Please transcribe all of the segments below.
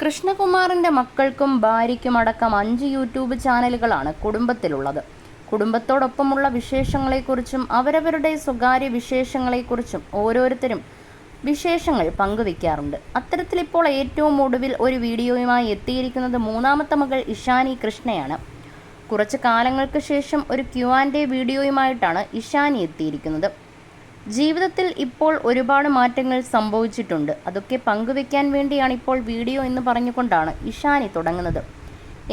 കൃഷ്ണകുമാറിന്റെ മക്കൾക്കും ഭാര്യയ്ക്കും അടക്കം അഞ്ച് യൂട്യൂബ് ചാനലുകളാണ് കുടുംബത്തിലുള്ളത്. കുടുംബത്തോടൊപ്പമുള്ള വിശേഷങ്ങളെക്കുറിച്ചും അവരവരുടെ സ്വകാര്യ വിശേഷങ്ങളെക്കുറിച്ചും ഓരോരുത്തരും വിശേഷങ്ങൾ പങ്കുവെക്കാറുണ്ട് അത്തരത്തിലിപ്പോൾ ഏറ്റവും ഒടുവിൽ ഒരു വീഡിയോയുമായി എത്തിയിരിക്കുന്നത് മൂന്നാമത്തെ മകൾ ഇഷാനി കൃഷ്ണയാണ്. കുറച്ച് കാലങ്ങൾക്ക് ശേഷം ഒരു ക്യു ആൻഡ് എ വീഡിയോയുമായിട്ടാണ് ഇഷാനി എത്തിയിരിക്കുന്നത്. ജീവിതത്തിൽ ഇപ്പോൾ ഒരുപാട് മാറ്റങ്ങൾ സംഭവിച്ചിട്ടുണ്ട്. അതൊക്കെ പങ്കുവെക്കാൻ വേണ്ടിയാണ് ഇപ്പോൾ വീഡിയോ എന്ന് പറഞ്ഞുകൊണ്ടാണ് ഇഷാനി തുടങ്ങുന്നത്.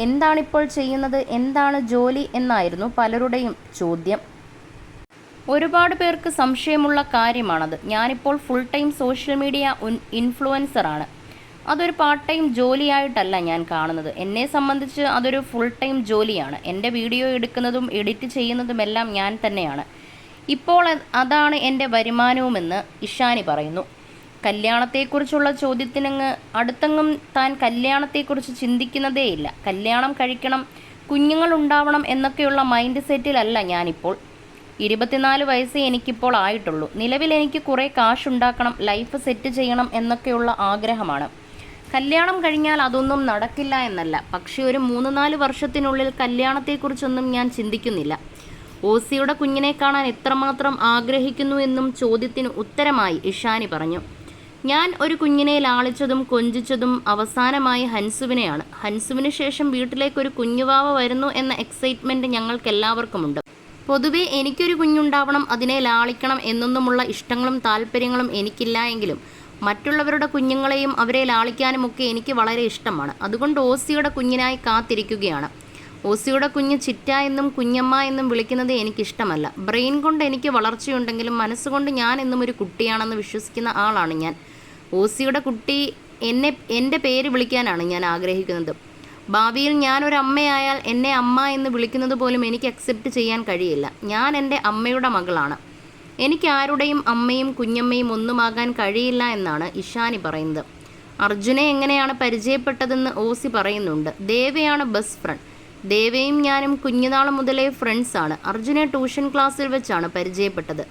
എന്താണിപ്പോൾ ചെയ്യുന്നത്? എന്താണ് ജോലി എന്നായിരുന്നു പലരുടെയും ചോദ്യം. ഒരുപാട് പേർക്ക് സംശയമുള്ള കാര്യമാണത്. ഞാനിപ്പോൾ ഫുൾ ടൈം സോഷ്യൽ മീഡിയ ഇൻഫ്ലുവൻസറാണ് അതൊരു പാർട്ട് ടൈം ജോലിയായിട്ടല്ല ഞാൻ കാണുന്നത്. എന്നെ സംബന്ധിച്ച് അതൊരു ഫുൾ ടൈം ജോലിയാണ്. എന്റെ വീഡിയോ എടുക്കുന്നതും എഡിറ്റ് ചെയ്യുന്നതുമെല്ലാം ഞാൻ തന്നെയാണ്. ഇപ്പോൾ അതാണ് എന്റെ വരുമാനവുമെന്ന് ഇഷാനി പറയുന്നു. കല്യാണത്തെക്കുറിച്ചുള്ള ചോദ്യത്തിനങ്ങ് അടുത്തങ്ങും താൻ കല്യാണത്തെക്കുറിച്ച് ചിന്തിക്കുന്നതേയില്ല കല്യാണം കഴിക്കണം കുഞ്ഞുങ്ങൾ ഉണ്ടാവണം എന്നൊക്കെയുള്ള മൈൻഡ് സെറ്റിലല്ല ഞാനിപ്പോൾ. ഇരുപത്തിനാല് വയസ്സേ എനിക്കിപ്പോൾ ആയിട്ടുള്ളൂ. നിലവിൽ എനിക്ക് കുറേ കാശ് ഉണ്ടാക്കണം ലൈഫ് സെറ്റ് ചെയ്യണം എന്നൊക്കെയുള്ള ആഗ്രഹമാണ്. കല്യാണം കഴിഞ്ഞാൽ അതൊന്നും നടക്കില്ല എന്നല്ല. പക്ഷേ ഒരു മൂന്ന് നാല് വർഷത്തിനുള്ളിൽ കല്യാണത്തെക്കുറിച്ചൊന്നും ഞാൻ ചിന്തിക്കുന്നില്ല. ഓസിയുടെ കുഞ്ഞിനെ കാണാൻ എത്രമാത്രം ആഗ്രഹിക്കുന്നു എന്നും ചോദ്യത്തിന് ഉത്തരമായി ഇഷാനി പറഞ്ഞു. ഞാൻ ഒരു കുഞ്ഞിനെ ലാളിച്ചതും കൊഞ്ചിച്ചതും അവസാനമായി ഹൻസുവിനെയാണ്. ഹൻസുവിന് ശേഷം വീട്ടിലേക്ക് ഒരു കുഞ്ഞുവാവ വരുന്നു എന്ന എക്സൈറ്റ്മെന്റ് ഞങ്ങൾക്കെല്ലാവർക്കുമുണ്ട്. പൊതുവെ എനിക്കൊരു കുഞ്ഞുണ്ടാവണം അതിനെ ലാളിക്കണം എന്നൊന്നുമുള്ള ഇഷ്ടങ്ങളും താല്പര്യങ്ങളും എനിക്കില്ല എങ്കിലും മറ്റുള്ളവരുടെ കുഞ്ഞുങ്ങളെയും അവരെ ലാളിക്കാനുമൊക്കെ എനിക്ക് വളരെ ഇഷ്ടമാണ്. അതുകൊണ്ട് ഓസിയുടെ കുഞ്ഞിനായി കാത്തിരിക്കുകയാണ്. ഓസിയുടെ കുഞ്ഞ് ചിറ്റ എന്നും കുഞ്ഞമ്മ എന്നും വിളിക്കുന്നത് എനിക്കിഷ്ടമല്ല. ബ്രെയിൻ കൊണ്ട് എനിക്ക് വളർച്ചയുണ്ടെങ്കിലും മനസ്സുകൊണ്ട് ഞാൻ എന്നും ഒരു കുട്ടിയാണെന്ന് വിശ്വസിക്കുന്ന ആളാണ് ഞാൻ. ഓസിയുടെ കുട്ടി എന്നെ എന്റെ പേര് വിളിക്കാനാണ് ഞാൻ ആഗ്രഹിക്കുന്നത്. ഭാവിയിൽ ഞാനൊരു അമ്മയായാൽ എന്നെ അമ്മ എന്ന് വിളിക്കുന്നത് പോലും എനിക്ക് അക്സെപ്റ്റ് ചെയ്യാൻ കഴിയില്ല. ഞാൻ എന്റെ അമ്മയുടെ മകളാണ്. എനിക്ക് ആരുടെയും അമ്മയും കുഞ്ഞമ്മയും ഒന്നുമാകാൻ കഴിയില്ല എന്നാണ് ഇഷാനി പറയുന്നത്. അർജുനെ എങ്ങനെയാണ് പരിചയപ്പെട്ടതെന്ന് ഓസി പറയുന്നുണ്ട്. ദേവയാണ് ബെസ്റ്റ് ഫ്രണ്ട്. ദേവയും ഞാനും കുഞ്ഞുനാൾ മുതലേ ഫ്രണ്ട്സാണ് അർജുനെ ട്യൂഷൻ ക്ലാസ്സിൽ വെച്ചാണ് പരിചയപ്പെട്ടത്.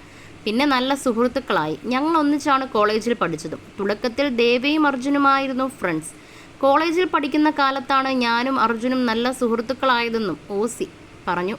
പിന്നെ നല്ല സുഹൃത്തുക്കളായി. ഞങ്ങൾ ഒന്നിച്ചാണ് കോളേജിൽ പഠിച്ചതും. തുടക്കത്തിൽ ദേവയും അർജുനുമായിരുന്നു ഫ്രണ്ട്സ് കോളേജിൽ പഠിക്കുന്ന കാലത്താണ് ഞാനും അർജുനും നല്ല സുഹൃത്തുക്കളായതെന്നും ഓസി പറഞ്ഞു.